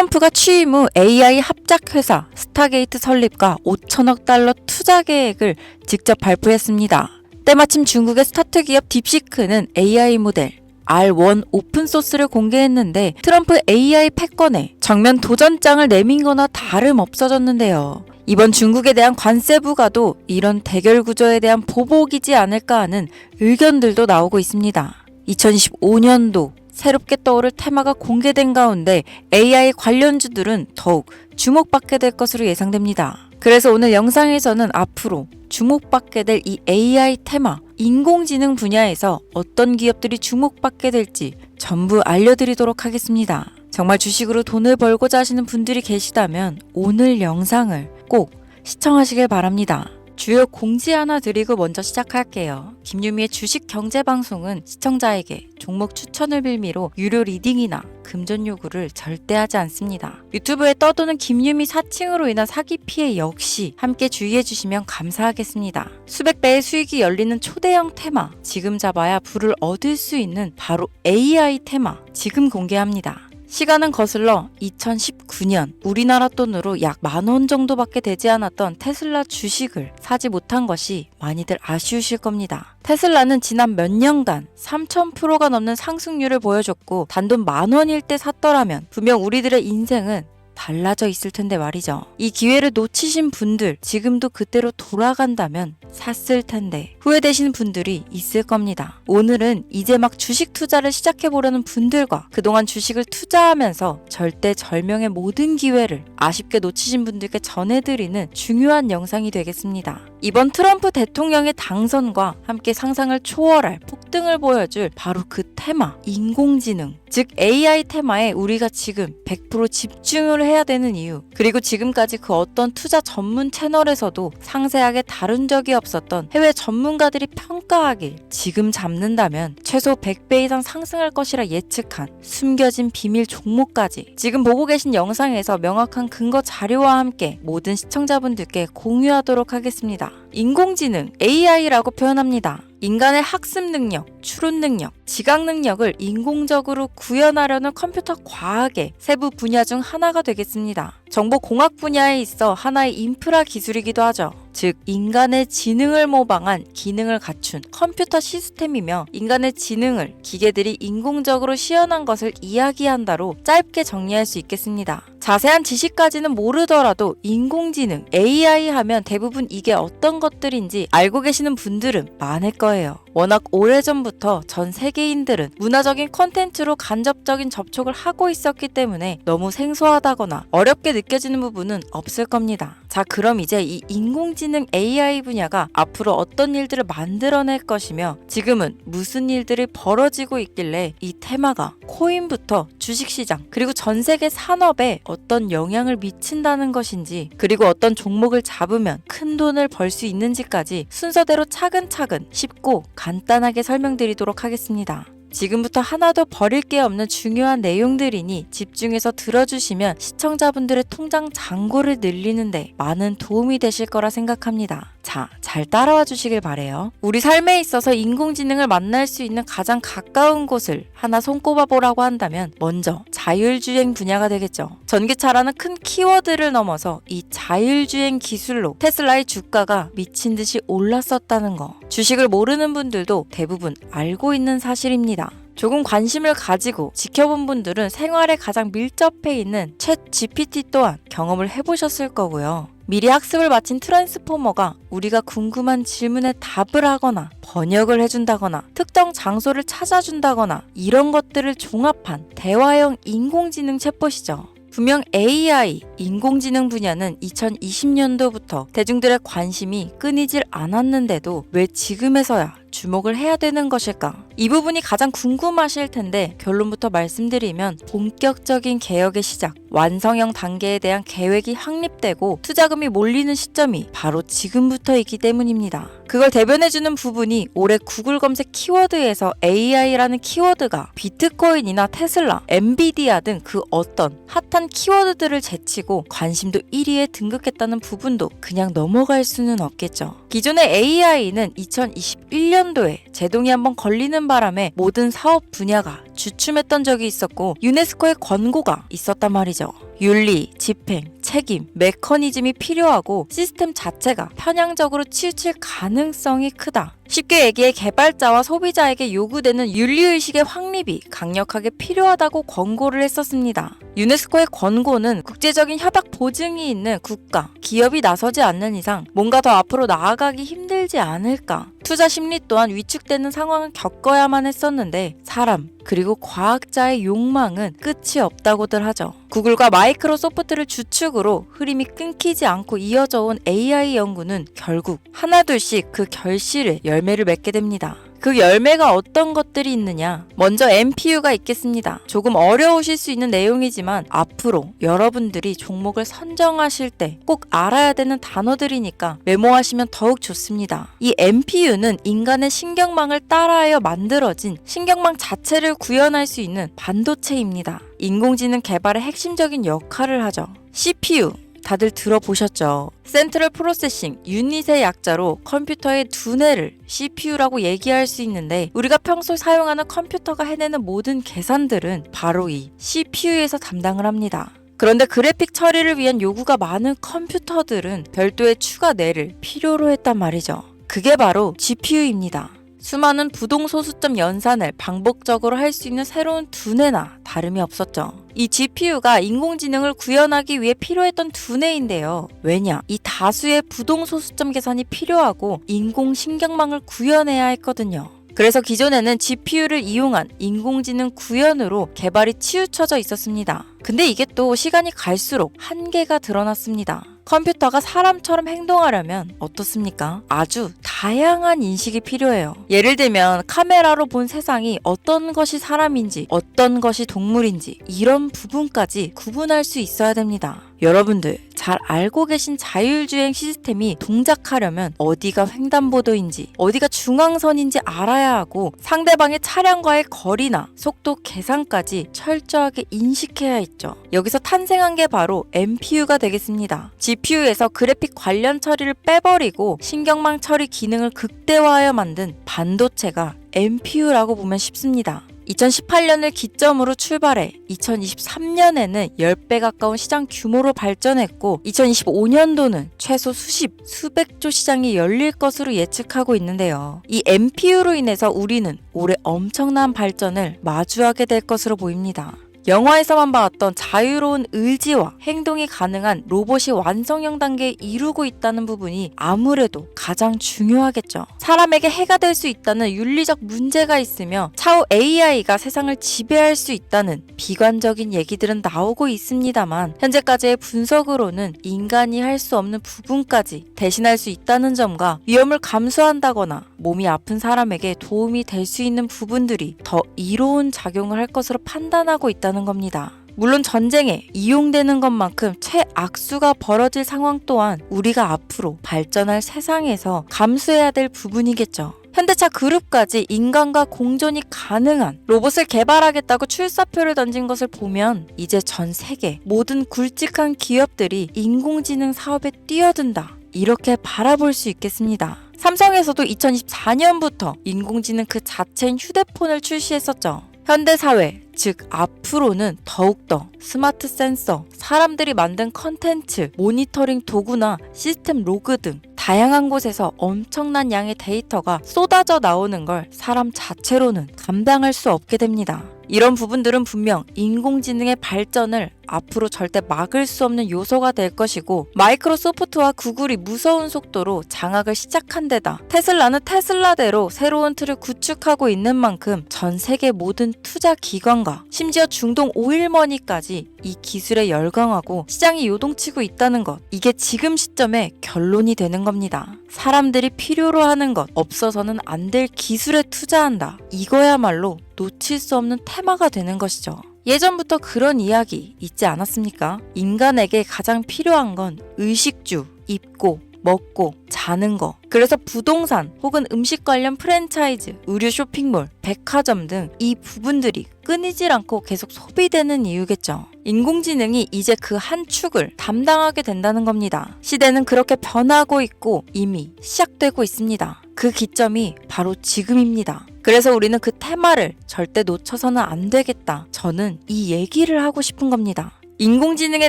트럼프가 취임 후 AI 합작 회사 스타게이트 설립과 5천억 달러 투자 계획을 직접 발표했습니다. 때마침 중국의 스타트 기업 딥시크는 AI 모델 R1 오픈소스를 공개했는데 트럼프 AI 패권에 정면 도전장을 내민 거나 다름 없어졌는데요. 이번 중국에 대한 관세 부과도 이런 대결 구조에 대한 보복이지 않을까 하는 의견들도 나오고 있습니다. 2025년도 새롭게 떠오를 테마가 공개된 가운데 AI 관련주들은 더욱 주목받게 될 것으로 예상됩니다. 그래서 오늘 영상에서는 앞으로 주목받게 될 이 AI 테마, 인공지능 분야에서 어떤 기업들이 주목받게 될지 전부 알려드리도록 하겠습니다. 정말 주식으로 돈을 벌고자 하시는 분들이 계시다면 오늘 영상을 꼭 시청하시길 바랍니다. 주요 공지 하나 드리고 먼저 시작할게요. 김유미의 주식 경제 방송은 시청자에게 종목 추천을 빌미로 유료 리딩이나 금전 요구를 절대 하지 않습니다. 유튜브에 떠도는 김유미 사칭으로 인한 사기 피해 역시 함께 주의해 주시면 감사하겠습니다. 수백 배의 수익이 열리는 초대형 테마, 지금 잡아야 부를 얻을 수 있는 바로 AI 테마, 지금 공개합니다. 시간은 거슬러 2019년 우리나라 돈으로 약 만 원 정도밖에 되지 않았던 테슬라 주식을 사지 못한 것이 많이들 아쉬우실 겁니다. 테슬라는 지난 몇 년간 3,000%가 넘는 상승률을 보여줬고 단돈 만 원일 때 샀더라면 분명 우리들의 인생은 달라져 있을 텐데 말이죠. 이 기회를 놓치신 분들, 지금도 그때로 돌아간다면 샀을 텐데 후회되시는 분들이 있을 겁니다. 오늘은 이제 막 주식 투자를 시작해 보려는 분들과 그동안 주식을 투자하면서 절대 절명의 모든 기회를 아쉽게 놓치신 분들께 전해드리는 중요한 영상이 되겠습니다. 이번 트럼프 대통령의 당선과 함께 상상을 초월할 폭등을 보여줄 바로 그 테마, 인공지능. 즉 AI 테마에 우리가 지금 100% 집중을 해야 되는 이유, 그리고 지금까지 그 어떤 투자 전문 채널에서도 상세하게 다룬 적이 없었던 해외 전문가들이 평가하길 지금 잡는다면 최소 100배 이상 상승할 것이라 예측한 숨겨진 비밀 종목까지 지금 보고 계신 영상에서 명확한 근거 자료와 함께 모든 시청자분들께 공유하도록 하겠습니다. 인공지능 AI라고 표현합니다. 인간의 학습 능력, 추론 능력, 지각 능력을 인공적으로 구현하려는 컴퓨터 과학의 세부 분야 중 하나가 되겠습니다. 정보공학 분야에 있어 하나의 인프라 기술이기도 하죠. 즉, 인간의 지능을 모방한 기능을 갖춘 컴퓨터 시스템이며 인간의 지능을 기계들이 인공적으로 시연한 것을 이야기한다로 짧게 정리할 수 있겠습니다. 자세한 지식까지는 모르더라도 인공지능, AI 하면 대부분 이게 어떤 것들인지 알고 계시는 분들은 많을 거예요. 워낙 오래전부터 전 세계인들은 문화적인 컨텐츠로 간접적인 접촉을 하고 있었기 때문에 너무 생소하다거나 어렵게 느껴지는 부분은 없을 겁니다. 자, 그럼 이제 이 인공지능 AI 분야가 앞으로 어떤 일들을 만들어낼 것이며 지금은 무슨 일들이 벌어지고 있길래 이 테마가 코인부터 주식시장 그리고 전 세계 산업에 어떤 영향을 미친다는 것인지 그리고 어떤 종목을 잡으면 큰 돈을 벌 수 있는지까지 순서대로 차근차근 쉽고 간단하게 설명드리도록 하겠습니다. 지금부터 하나도 버릴 게 없는 중요한 내용들이니 집중해서 들어주시면 시청자분들의 통장 잔고를 늘리는데 많은 도움이 되실 거라 생각합니다. 자, 잘 따라와 주시길 바래요. 우리 삶에 있어서 인공지능을 만날 수 있는 가장 가까운 곳을 하나 손꼽아 보라고 한다면 먼저 자율주행 분야가 되겠죠. 전기차라는 큰 키워드를 넘어서 이 자율주행 기술로 테슬라의 주가가 미친 듯이 올랐었다는 거. 주식을 모르는 분들도 대부분 알고 있는 사실입니다. 조금 관심을 가지고 지켜본 분들은 생활에 가장 밀접해 있는 챗 GPT 또한 경험을 해보셨을 거고요. 미리 학습을 마친 트랜스포머가 우리가 궁금한 질문에 답을 하거나 번역을 해준다거나 특정 장소를 찾아준다거나 이런 것들을 종합한 대화형 인공지능 챗봇이죠. 분명 AI, 인공지능 분야는 2020년도부터 대중들의 관심이 끊이질 않았는데도 왜 지금에서야 주목을 해야 되는 것일까? 이 부분이 가장 궁금하실 텐데 결론부터 말씀드리면 본격적인 개혁의 시작, 완성형 단계에 대한 계획이 확립되고 투자금이 몰리는 시점이 바로 지금부터이기 때문입니다. 그걸 대변해주는 부분이 올해 구글 검색 키워드에서 AI라는 키워드가 비트코인이나 테슬라, 엔비디아 등 그 어떤 핫한 키워드들을 제치고 관심도 1위에 등극했다는 부분도 그냥 넘어갈 수는 없겠죠. 기존의 AI는 2021년 2014년도에 제동이 한번 걸리는 바람에 모든 사업 분야가 주춤했던 적이 있었고 유네스코의 권고가 있었단 말이죠. 윤리, 집행, 책임, 메커니즘이 필요하고 시스템 자체가 편향적으로 치우칠 가능성이 크다. 쉽게 얘기해 개발자와 소비자에게 요구되는 윤리의식의 확립이 강력하게 필요하다고 권고를 했었습니다. 유네스코의 권고는 국제적인 협약 보증이 있는 국가, 기업이 나서지 않는 이상 뭔가 더 앞으로 나아가기 힘들지 않을까. 투자 심리 또한 위축되는 상황을 겪어야만 했었는데 사람, 그리고 과학자의 욕망은 끝이 없다고들 하죠. 구글과 마이크로소프트를 주축으로 흐름이 끊기지 않고 이어져 온 AI 연구는 결국 하나둘씩 그 결실에 열매를 맺게 됩니다. 그 열매가 어떤 것들이 있느냐? 먼저 MPU가 있겠습니다. 조금 어려우실 수 있는 내용이지만 앞으로 여러분들이 종목을 선정하실 때 꼭 알아야 되는 단어들이니까 메모하시면 더욱 좋습니다. 이 MPU는 인간의 신경망을 따라하여 만들어진 신경망 자체를 구현할 수 있는 반도체입니다. 인공지능 개발의 핵심적인 역할을 하죠. CPU 다들 들어보셨죠? 센트럴 프로세싱 유닛의 약자로 컴퓨터의 두뇌를 CPU라고 얘기할 수 있는데 우리가 평소 사용하는 컴퓨터가 해내는 모든 계산들은 바로 이 CPU에서 담당을 합니다. 그런데 그래픽 처리를 위한 요구가 많은 컴퓨터들은 별도의 추가 뇌를 필요로 했단 말이죠. 그게 바로 GPU입니다. 수많은 부동 소수점 연산을 반복적으로 할 수 있는 새로운 두뇌나 다름이 없었죠. 이 GPU가 인공지능을 구현하기 위해 필요했던 두뇌인데요. 왜냐? 이 다수의 부동 소수점 계산이 필요하고 인공신경망을 구현해야 했거든요. 그래서 기존에는 GPU를 이용한 인공지능 구현으로 개발이 치우쳐져 있었습니다. 근데 이게 또 시간이 갈수록 한계가 드러났습니다. 컴퓨터가 사람처럼 행동하려면 어떻습니까? 아주 다양한 인식이 필요해요. 예를 들면 카메라로 본 세상이 어떤 것이 사람인지 어떤 것이 동물인지 이런 부분까지 구분할 수 있어야 됩니다. 여러분들 잘 알고 계신 자율주행 시스템이 동작하려면 어디가 횡단보도인지 어디가 중앙선인지 알아야 하고 상대방의 차량과의 거리나 속도 계산까지 철저하게 인식해야 있죠. 여기서 탄생한 게 바로 MPU가 되겠습니다. GPU에서 그래픽 관련 처리를 빼버리고 신경망 처리 기능을 극대화하여 만든 반도체가 MPU라고 보면 쉽습니다. 2018년을 기점으로 출발해 2023년에는 10배 가까운 시장 규모로 발전했고 2025년도는 최소 수십, 수백조 시장이 열릴 것으로 예측하고 있는데요. 이 MPU로 인해서 우리는 올해 엄청난 발전을 마주하게 될 것으로 보입니다. 영화에서만 봐왔던 자유로운 의지와 행동이 가능한 로봇이 완성형 단계에 이루고 있다는 부분이 아무래도 가장 중요하겠죠. 사람에게 해가 될 수 있다는 윤리적 문제가 있으며 차후 AI가 세상을 지배할 수 있다는 비관적인 얘기들은 나오고 있습니다만 현재까지의 분석으로는 인간이 할 수 없는 부분까지 대신할 수 있다는 점과 위험을 감수한다거나 몸이 아픈 사람에게 도움이 될 수 있는 부분들이 더 이로운 작용을 할 것으로 판단하고 있다는 겁니다. 물론 전쟁에 이용되는 것만큼 최악수가 벌어질 상황 또한 우리가 앞으로 발전할 세상에서 감수해야 될 부분이겠죠. 현대차 그룹까지 인간과 공존이 가능한 로봇을 개발하겠다고 출사표를 던진 것을 보면 이제 전 세계 모든 굵직한 기업들이 인공지능 사업에 뛰어든다. 이렇게 바라볼 수 있겠습니다. 삼성에서도 2024년부터 인공지능 그 자체인 휴대폰을 출시했었죠. 현대 사회, 즉 앞으로는 더욱더 스마트 센서, 사람들이 만든 컨텐츠, 모니터링 도구나 시스템 로그 등 다양한 곳에서 엄청난 양의 데이터가 쏟아져 나오는 걸 사람 자체로는 감당할 수 없게 됩니다. 이런 부분들은 분명 인공지능의 발전을 앞으로 절대 막을 수 없는 요소가 될 것이고 마이크로소프트와 구글이 무서운 속도로 장악을 시작한 데다 테슬라는 테슬라대로 새로운 틀을 구축하고 있는 만큼 전 세계 모든 투자 기관과 심지어 중동 오일머니까지 이 기술에 열광하고 시장이 요동치고 있다는 것 이게 지금 시점에 결론이 되는 겁니다. 사람들이 필요로 하는 것 없어서는 안 될 기술에 투자한다. 이거야말로 놓칠 수 없는 테마가 되는 것이죠. 예전부터 그런 이야기 있지 않았습니까? 인간에게 가장 필요한 건 의식주, 입고, 먹고, 자는 거. 그래서 부동산 혹은 음식 관련 프랜차이즈, 의류 쇼핑몰, 백화점 등 이 부분들이 끊이질 않고 계속 소비되는 이유겠죠. 인공지능이 이제 그 한 축을 담당하게 된다는 겁니다. 시대는 그렇게 변하고 있고 이미 시작되고 있습니다. 그 기점이 바로 지금입니다. 그래서 우리는 그 테마를 절대 놓쳐서는 안 되겠다. 저는 이 얘기를 하고 싶은 겁니다. 인공지능에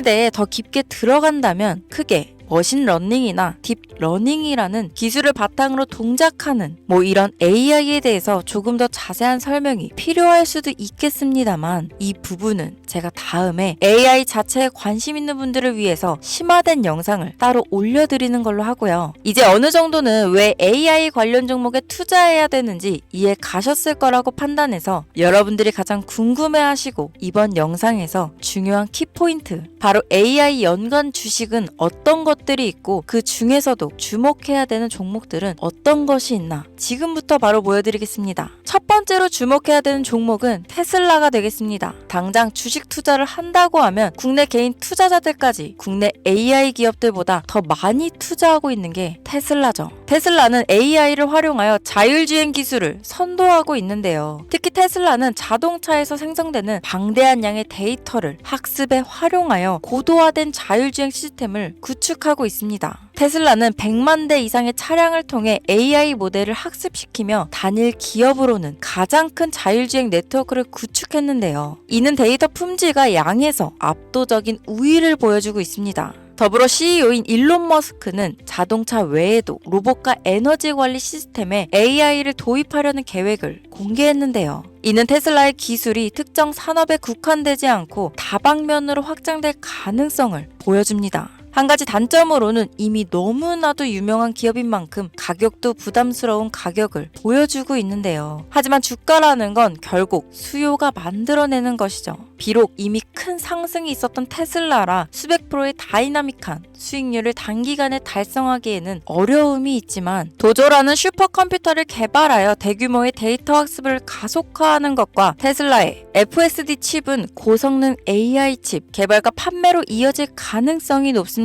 대해 더 깊게 들어간다면 크게 머신 러닝이나 딥 러닝이라는 기술을 바탕으로 동작하는 뭐 이런 AI에 대해서 조금 더 자세한 설명이 필요할 수도 있겠습니다만 이 부분은 제가 다음에 AI 자체에 관심 있는 분들을 위해서 심화된 영상을 따로 올려드리는 걸로 하고요. 이제 어느 정도는 왜 AI 관련 종목에 투자해야 되는지 이해 가셨을 거라고 판단해서 여러분들이 가장 궁금해하시고 이번 영상에서 중요한 키포인트 바로 AI 연관 주식은 어떤 것 들이 있고 그 중에서도 주목해야 되는 종목들은 어떤 것이 있나 지금부터 바로 보여드리겠습니다. 첫 번째로 주목해야 되는 종목은 테슬라가 되겠습니다. 당장 주식 투자를 한다고 하면 국내 개인 투자자들까지 국내 AI 기업들보다 더 많이 투자하고 있는 게 테슬라죠. 테슬라는 AI를 활용하여 자율주행 기술을 선도하고 있는데요. 특히 테슬라는 자동차에서 생성되는 방대한 양의 데이터를 학습에 활용하여 고도화된 자율주행 시스템을 구축하고 있습니다. 테슬라는 100만 대 이상의 차량을 통해 AI 모델을 학습시키며 단일 기업으로는 가장 큰 자율주행 네트워크를 구축했는데요. 이는 데이터 품질과 양에서 압도적인 우위를 보여주고 있습니다. 더불어 CEO인 일론 머스크는 자동차 외에도 로봇과 에너지 관리 시스템에 AI를 도입하려는 계획을 공개했는데요. 이는 테슬라의 기술이 특정 산업에 국한되지 않고 다방면으로 확장될 가능성을 보여줍니다. 한 가지 단점으로는 이미 너무나도 유명한 기업인 만큼 가격도 부담스러운 가격을 보여주고 있는데요. 하지만 주가라는 건 결국 수요가 만들어내는 것이죠. 비록 이미 큰 상승이 있었던 테슬라라 수백 프로의 다이나믹한 수익률을 단기간에 달성하기에는 어려움이 있지만 도조라는 슈퍼컴퓨터를 개발하여 대규모의 데이터 학습을 가속화하는 것과 테슬라의 FSD 칩은 고성능 AI 칩 개발과 판매로 이어질 가능성이 높습니다.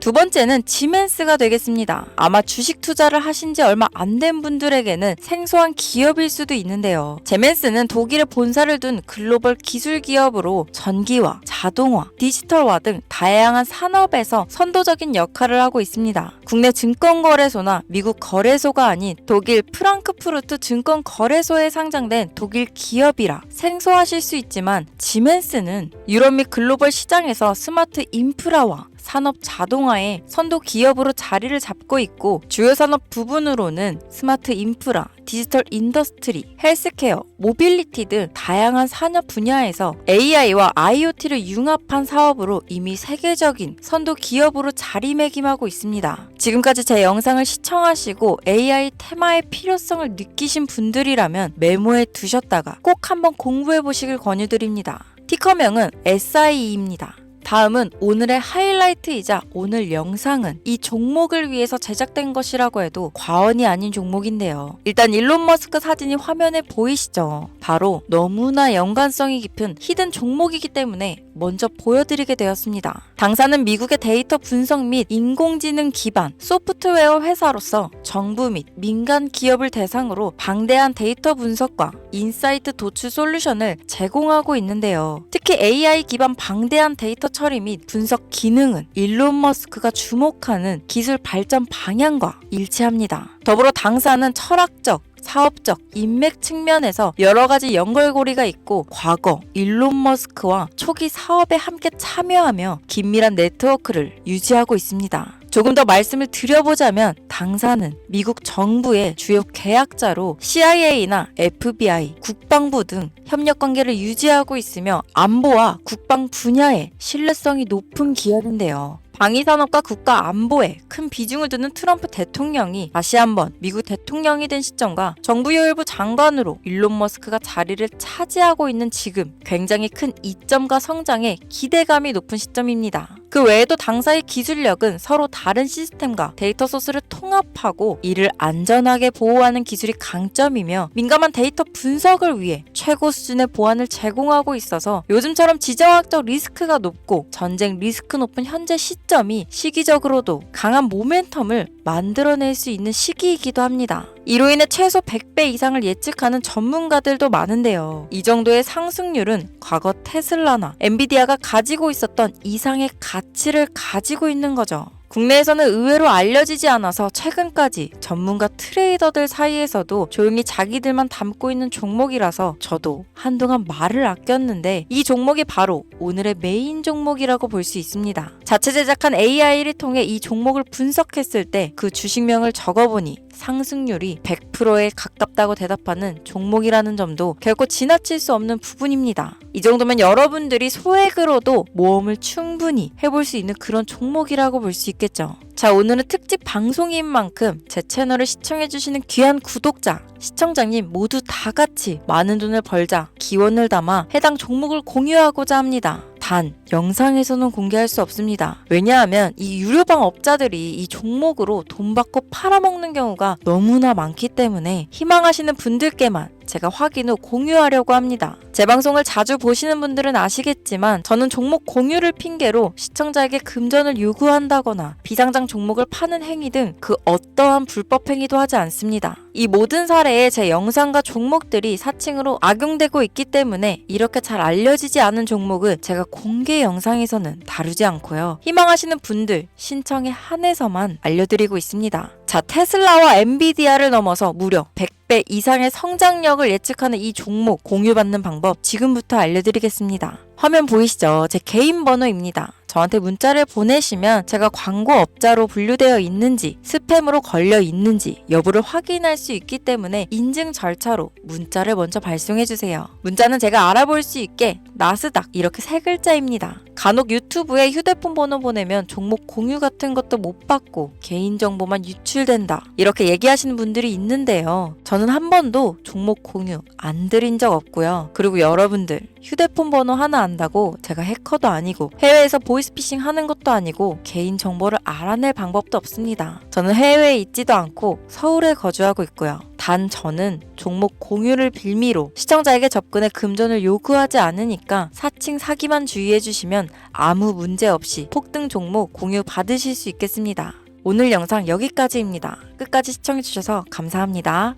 두 번째는 지멘스가 되겠습니다. 아마 주식 투자를 하신 지 얼마 안 된 분들에게는 생소한 기업일 수도 있는데요. 제멘스는 독일에 본사를 둔 글로벌 기술 기업으로 전기화, 자동화, 디지털화 등 다양한 산업에서 선도적인 역할을 하고 있습니다. 국내 증권거래소나 미국 거래소가 아닌 독일 프랑크푸르트 증권거래소에 상장된 독일 기업이라 생소하실 수 있지만 지멘스는 유럽 및 글로벌 시장에서 스마트 인프라와 산업 자동화의 선도 기업으로 자리를 잡고 있고 주요 산업 부분으로는 스마트 인프라, 디지털 인더스트리, 헬스케어, 모빌리티 등 다양한 산업 분야에서 AI와 IoT를 융합한 사업으로 이미 세계적인 선도 기업으로 자리매김하고 있습니다. 지금까지 제 영상을 시청하시고 AI 테마의 필요성을 느끼신 분들이라면 메모해 두셨다가 꼭 한번 공부해 보시길 권유드립니다. 티커명은 SIE입니다. 다음은 오늘의 하이라이트이자 오늘 영상은 이 종목을 위해서 제작된 것이라고 해도 과언이 아닌 종목인데요. 일단 일론 머스크 사진이 화면에 보이시죠? 바로 너무나 연관성이 깊은 히든 종목이기 때문에 먼저 보여드리게 되었습니다. 당사는 미국의 데이터 분석 및 인공지능 기반 소프트웨어 회사로서 정부 및 민간 기업을 대상으로 방대한 데이터 분석과 인사이트 도출 솔루션을 제공하고 있는데요. 특히 AI 기반 방대한 데이터 처리 및 분석 기능은 일론 머스크가 주목하는 기술 발전 방향과 일치합니다. 더불어 당사는 철학적, 사업적, 인맥 측면에서 여러 가지 연결고리가 있고 과거 일론 머스크와 초기 사업에 함께 참여하며 긴밀한 네트워크를 유지하고 있습니다. 조금 더 말씀을 드려보자면 당사는 미국 정부의 주요 계약자로 CIA나 FBI, 국방부 등 협력 관계를 유지하고 있으며 안보와 국방 분야에 신뢰성이 높은 기업인데요. 방위산업과 국가 안보에 큰 비중을 두는 트럼프 대통령이 다시 한번 미국 대통령이 된 시점과 정부 여일부 장관으로 일론 머스크가 자리를 차지하고 있는 지금 굉장히 큰 이점과 성장에 기대감이 높은 시점입니다. 그 외에도 당사의 기술력은 서로 다른 시스템과 데이터 소스를 통합하고 이를 안전하게 보호하는 기술이 강점이며 민감한 데이터 분석을 위해 최고 수준의 보안을 제공하고 있어서 요즘처럼 지정학적 리스크가 높고 전쟁 리스크 높은 현재 시점이 시기적으로도 강한 모멘텀을 만들어낼 수 있는 시기이기도 합니다. 이로 인해 최소 100배 이상을 예측하는 전문가들도 많은데요. 이 정도의 상승률은 과거 테슬라나 엔비디아가 가지고 있었던 이상의 가치를 가지고 있는 거죠. 국내에서는 의외로 알려지지 않아서 최근까지 전문가 트레이더들 사이에서도 조용히 자기들만 담고 있는 종목이라서 저도 한동안 말을 아꼈는데 이 종목이 바로 오늘의 메인 종목이라고 볼 수 있습니다. 자체 제작한 AI를 통해 이 종목을 분석했을 때 그 주식명을 적어보니 상승률이 100%에 가깝다고 대답하는 종목이라는 점도 결코 지나칠 수 없는 부분입니다. 이 정도면 여러분들이 소액으로도 모험을 충분히 해볼 수 있는 그런 종목이라고 볼 수 있 겠죠. 자, 오늘은 특집 방송인 만큼 제 채널을 시청해주시는 귀한 구독자, 시청자님 모두 다 같이 많은 돈을 벌자 기원을 담아 해당 종목을 공유하고자 합니다. 단, 영상에서는 공개할 수 없습니다. 왜냐하면 이 유료방 업자들이 이 종목으로 돈 받고 팔아먹는 경우가 너무나 많기 때문에 희망하시는 분들께만 제가 확인 후 공유하려고 합니다. 제 방송을 자주 보시는 분들은 아시겠지만 저는 종목 공유를 핑계로 시청자에게 금전을 요구한다거나 비상장 종목을 파는 행위 등 그 어떠한 불법 행위도 하지 않습니다. 이 모든 사례에 제 영상과 종목들이 사칭으로 악용되고 있기 때문에 이렇게 잘 알려지지 않은 종목은 제가 공개 영상에서는 다루지 않고요. 희망하시는 분들 신청에 한해서만 알려드리고 있습니다. 자, 테슬라와 엔비디아를 넘어서 무려 100배 이상의 성장력을 예측하는 이 종목 공유받는 방법 지금부터 알려드리겠습니다. 화면 보이시죠? 제 개인 번호입니다. 저한테 문자를 보내시면 제가 광고업자로 분류되어 있는지 스팸으로 걸려 있는지 여부를 확인할 수 있기 때문에 인증 절차로 문자를 먼저 발송해 주세요. 문자는 제가 알아볼 수 있게 나스닥 이렇게 세 글자입니다. 간혹 유튜브에 휴대폰 번호 보내면 종목 공유 같은 것도 못 받고 개인 정보만 유출된다 이렇게 얘기하시는 분들이 있는데요. 저는 한 번도 종목 공유 안 드린 적 없고요. 그리고 여러분들 휴대폰 번호 하나 안다고 제가 해커도 아니고 해외에서 보이스피싱 하는 것도 아니고 개인 정보를 알아낼 방법도 없습니다. 저는 해외에 있지도 않고 서울에 거주하고 있고요. 단 저는 종목 공유를 빌미로 시청자에게 접근해 금전을 요구하지 않으니까 사칭 사기만 주의해 주 시면 아무 문제 없이 폭등 종목 공유 받으실 수 있겠습니다. 오늘 영상 여기까지입니다. 끝까지 시청해 주셔서 감사합니다.